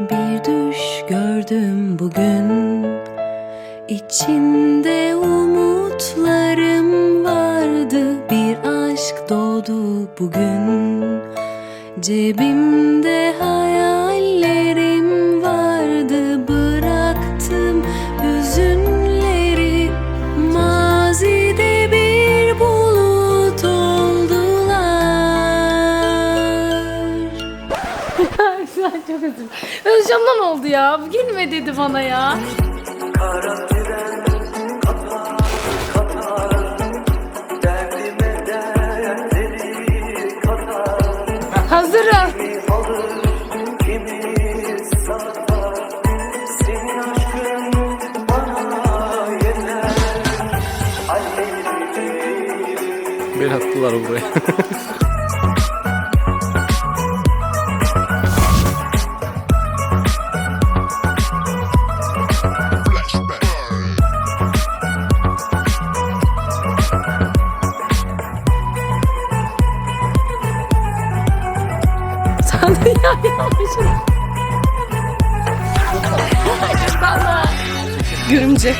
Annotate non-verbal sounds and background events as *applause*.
bir düş gördüm bugün. İçinde umutlarım vardı. Bir aşk doğdu bugün. Cebimde hayallerim Çok özür Özcan'dan oldu ya. Gülme dedi bana ya. Hazırım. Beni attılar buraya. *laughs* Sen de ya yapmışsın. Sana. Görümce.